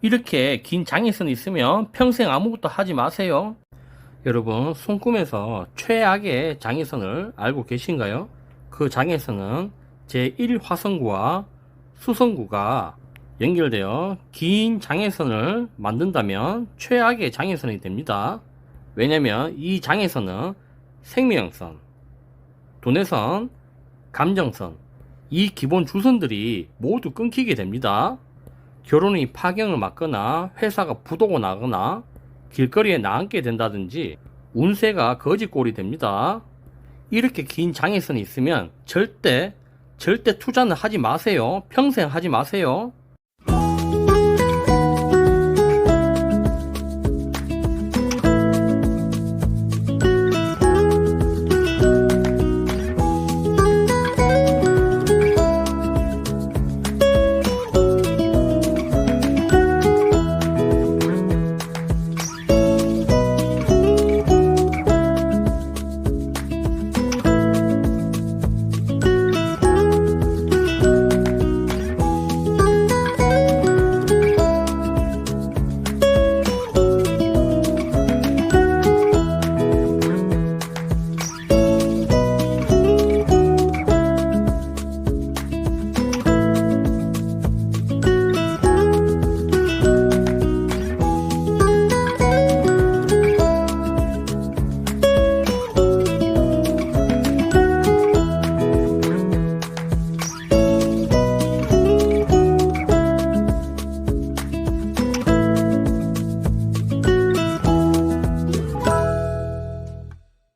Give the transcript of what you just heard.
이렇게 긴 장애선이 있으면 평생 아무것도 하지 마세요. 여러분, 손금에서 최악의 장애선을 알고 계신가요? 그 장애선은 제1화성구와 수성구가 연결되어 긴 장애선을 만든다면 최악의 장애선이 됩니다. 왜냐면 이 장애선은 생명선, 돈해선, 감정선, 이 기본 주선들이 모두 끊기게 됩니다. 결혼이 파경을 맞거나 회사가 부도가 나거나 길거리에 나앉게 된다든지 운세가 거지꼴이 됩니다. 이렇게 긴 장애선이 있으면 절대 절대 투자는 하지 마세요. 평생 하지 마세요.